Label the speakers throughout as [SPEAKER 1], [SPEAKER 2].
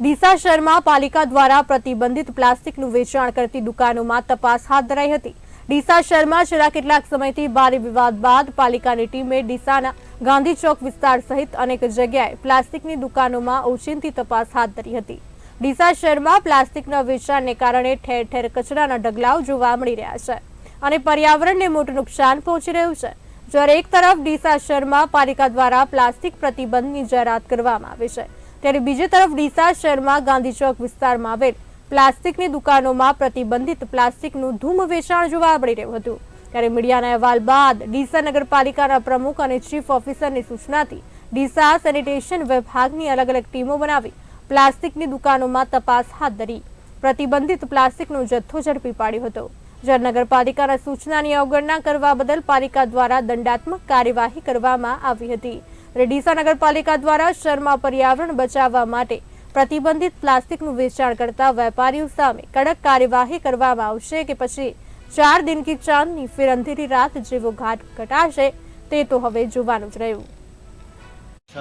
[SPEAKER 1] ડીસા શહેરમાં પાલિકા દ્વારા પ્રતિબંધિત પ્લાસ્ટિકનું વેચાણ કરતી દુકાનોમાં તપાસ હાથ ધરાઈ હતી. ડીસા શહેરમાં છેલ્લા કેટલાક સમયથી ભારે વિવાદ બાદ પાલિકાની ટીમે ડીસાના ગાંધી ચોક વિસ્તાર સહિત અનેક જગ્યાએ પ્લાસ્ટિકની દુકાનોમાં ઓચિંતી તપાસ હાથ ધરી હતી. ડીસા શહેરમાં પ્લાસ્ટિકના વેચાણને કારણે ઠેર ઠેર કચરાના ઢગલાઓ જોવા મળી રહ્યા છે અને પર્યાવરણને મોટું નુકસાન પહોંચી રહ્યું છે. જ્યારે એક તરફ ડીસા શહેરમાં પાલિકા દ્વારા પ્લાસ્ટિક પ્રતિબંધની જાહેરાત કરવામાં આવી છે ત્યારે બીજી તરફ ડીસા શહેરમાં ગાંધી ચોક વિસ્તારમાં આવેલ પ્લાસ્ટિકની દુકાનોમાં પ્રતિબંધિત પ્લાસ્ટિકનું ધૂમ વેચાણ જોવા મળી રહ્યું હતું. ત્યારે મીડિયાના અહેવાલ બાદ ડીસા નગરપાલિકાના પ્રમુખ અને ચીફ ઓફિસરની સૂચનાથી ડીસા સેનિટેશન વિભાગની અલગ અલગ ટીમો બનાવી પ્લાસ્ટિકની દુકાનોમાં તપાસ હાથ ધરી. પ્રતિબંધિત પ્લાસ્ટિકનો જથ્થો ઝડપી પાડ્યો હતો. જ્યારે નગરપાલિકાના સૂચનાની અવગણના કરવા બદલ પાલિકા દ્વારા દંડાત્મક કાર્યવાહી કરવામાં આવી હતી. અને ડીસા નગરપાલિકા દ્વારા શહેરમાં પર્યાવરણ બચાવવા માટે પ્રતિબંધિત પ્લાસ્ટિકનું વેચાણ કરતા વેપારીઓ સામે કડક કાર્યવાહી કરવામાં આવશે કે પછી ચાર દિન કી ચાંદની ફેર અંધેરી રાત જેવો ઘાટ ઘટાશે તે તો હવે જોવાનું જ રહ્યું.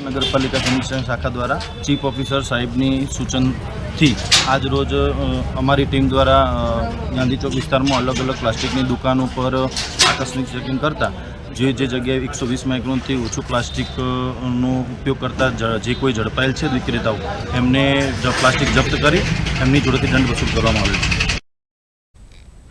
[SPEAKER 2] નગરપાલિકા કમિશનર શાખા દ્વારા ચીફ ઓફિસર સાહેબની સૂચનથી આજ રોજ અમારી ટીમ દ્વારા ગાંધી ચોક વિસ્તારમાં અલગ અલગ પ્લાસ્ટિકની દુકાનો પર આકસ્મિક ચેકિંગ કરતા જે જે જગ્યાએ એકસો વીસ માઇક્રોનથી ઓછું પ્લાસ્ટિકનો ઉપયોગ કરતા જે કોઈ ઝડપાયેલ છે વિક્રેતાઓ, એમને પ્લાસ્ટિક જપ્ત કરી એમની જોડેથી દંડ વસૂલ કરવામાં આવે છે.